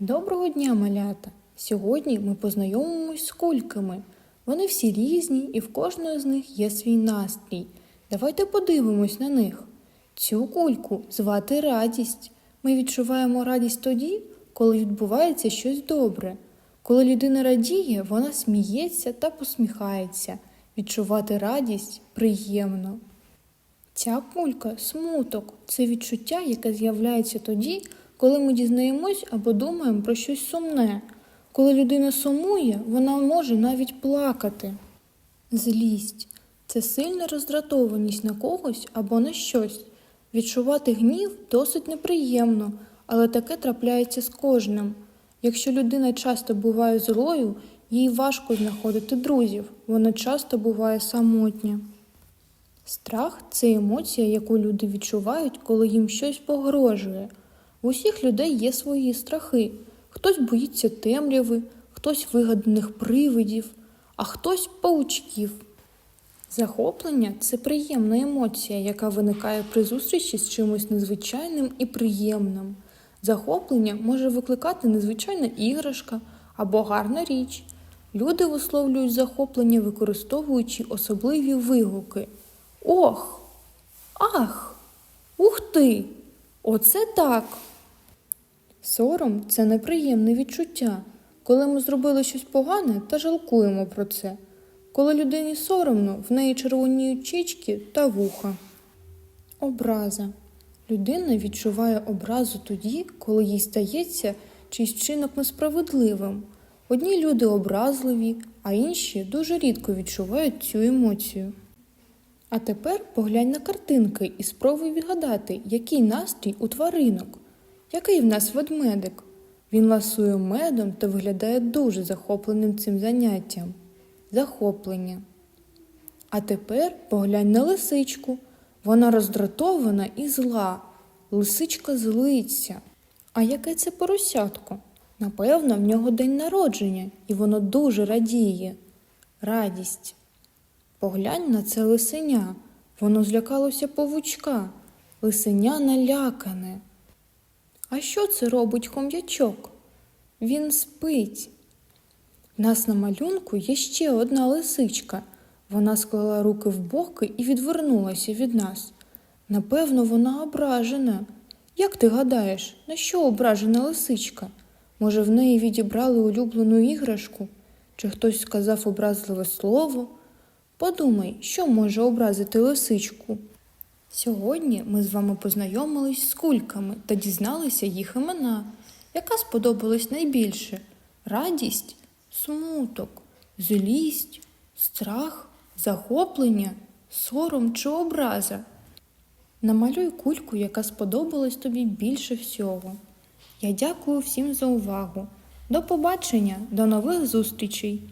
Доброго дня, малята! Сьогодні ми познайомимось з кульками. Вони всі різні і в кожної з них є свій настрій. Давайте подивимось на них. Цю кульку звати радість. Ми відчуваємо радість тоді, коли відбувається щось добре. Коли людина радіє, вона сміється та посміхається. Відчувати радість приємно. Ця кулька смуток це відчуття, яке з'являється тоді, коли ми дізнаємось або думаємо про щось сумне. Коли людина сумує, вона може навіть плакати. Злість це сильна роздратованість на когось або на щось. Відчувати гнів досить неприємно, але таке трапляється з кожним. Якщо людина часто буває злою, їй важко знаходити друзів, вона часто буває самотня. Страх це емоція, яку люди відчувають, коли їм щось погрожує. У усіх людей є свої страхи. Хтось боїться темряви, хтось вигаданих привидів, а хтось паучків. Захоплення це приємна емоція, яка виникає при зустрічі з чимось незвичайним і приємним. Захоплення може викликати незвичайна іграшка або гарна річ. Люди висловлюють захоплення, використовуючи особливі вигуки. Ох, ах, ух ти! Оце так. Сором це неприємне відчуття, коли ми зробили щось погане та жалкуємо про це. Коли людині соромно, в неї червоніють чічки та вуха. Образа. Людина відчуває образу тоді, коли їй стається чийсь вчинок несправедливим. Одні люди образливі, а інші дуже рідко відчувають цю емоцію. А тепер поглянь на картинки і спробуй відгадати, який настрій у тваринок. Який в нас ведмедик? Він ласує медом та виглядає дуже захопленим цим заняттям. Захоплення. А тепер поглянь на лисичку. Вона роздратована і зла. Лисичка злиться. А яке це поросятко? Напевно, в нього день народження, і воно дуже радіє. Радість. Поглянь на це лисеня. Воно злякалося павучка. Лисеня налякане. А що це робить хом'ячок? Він спить. В нас на малюнку є ще одна лисичка. Вона склала руки в боки і відвернулася від нас. Напевно, вона ображена. Як ти гадаєш, на що ображена лисичка? Може, в неї відібрали улюблену іграшку? Чи хтось сказав образливе слово? Подумай, що може образити лисичку. Сьогодні ми з вами познайомились з кульками та дізналися їх імена. Яка сподобалась найбільше? Радість, смуток, злість, страх, захоплення, сором чи образа. Намалюй кульку, яка сподобалась тобі більше всього. Я дякую всім за увагу. До побачення, до нових зустрічей!